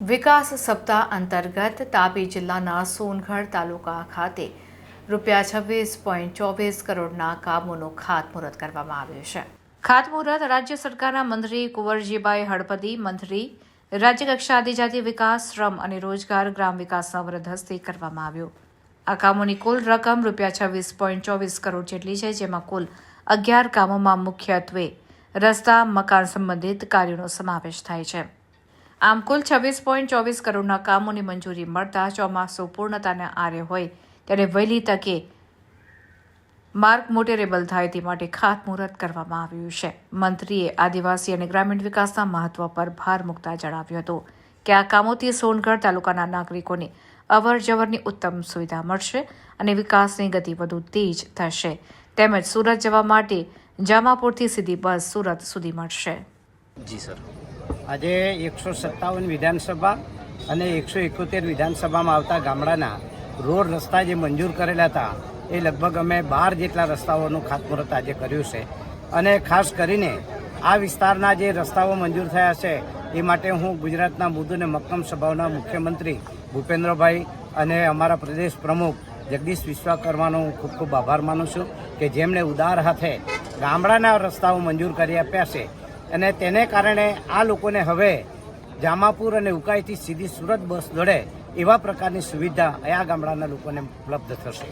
વિકાસ સપ્તાહ અંતર્ગત તાપી જિલ્લાના સોનગઢ તાલુકા ખાતે રૂપિયા છવ્વીસ પોઈન્ટ ચોવીસ કરોડના કામોનું ખાતમુહૂર્ત કરવામાં આવ્યું છે. ખાતમુહૂર્ત રાજ્ય સરકારના મંત્રી કુંવરજીભાઈ હળપતિ મંત્રી રાજ્યકક્ષા આદિજાતિ વિકાસ, શ્રમ અને રોજગાર ગ્રામ વિકાસના વરદ હસ્તે કરવામાં આવ્યું. આ કામોની કુલ રકમ રૂપિયા છવ્વીસ પોઈન્ટ ચોવીસ કરોડ જેટલી છે, જેમાં કુલ અગિયાર કામોમાં મુખ્યત્વે રસ્તા, મકાન સંબંધિત કાર્યોનો સમાવેશ થાય છે. આમ કુલ છવ્વીસ પોઈન્ટ ચોવીસ કરોડના કામોની મંજૂરી મળતા ચોમાસું પૂર્ણતાને આરે હોય. ત્યારે વહેલી તકે માર્ગ મોટેરેબલ થાય તે માટે ખાતમુહૂર્ત કરવામાં આવ્યું છે. મંત્રીએ આદિવાસી અને ગ્રામીણ વિકાસના મહત્વ પર ભાર મૂકતા જણાવ્યું હતું કે આ કામોથી સોનગઢ તાલુકાના નાગરિકોને અવર જવરની ઉત્તમ સુવિધા મળશે અને વિકાસની ગતિ વધુ તેજ થશે. તેમજ સુરત જવા માટે જામાપુરથી સીધી બસ સુરત સુધી મળશે. જી, સર. આજે એકસો સત્તાવન વિધાનસભા અને એકસો એકોતેર વિધાનસભામાં આવતા ગામડાના રોડ રસ્તા જે મંજૂર કરેલા હતા, એ લગભગ અમે બાર જેટલા રસ્તાઓનું ખાતમુહૂર્ત આજે કર્યું છે. અને ખાસ કરીને આ વિસ્તારના જે રસ્તાઓ મંજૂર થયા છે, એ માટે હું ગુજરાતના મૃદુ અને મક્કમ સભાઓના મુખ્યમંત્રી ભૂપેન્દ્રભાઈ અને અમારા પ્રદેશ પ્રમુખ જગદીશ વિશ્વકર્માનો હું ખૂબ ખૂબ આભાર માનું છું કે જેમણે ઉદાર હાથે ગામડાના રસ્તાઓ મંજૂર કરી આપ્યા છે. અને તેને કારણે આ લોકોને હવે જામાપુર અને ઉકાઈથી સીધી સુરત બસ દોડે એવા પ્રકારની સુવિધા આ ગામડાના લોકોને ઉપલબ્ધ થશે.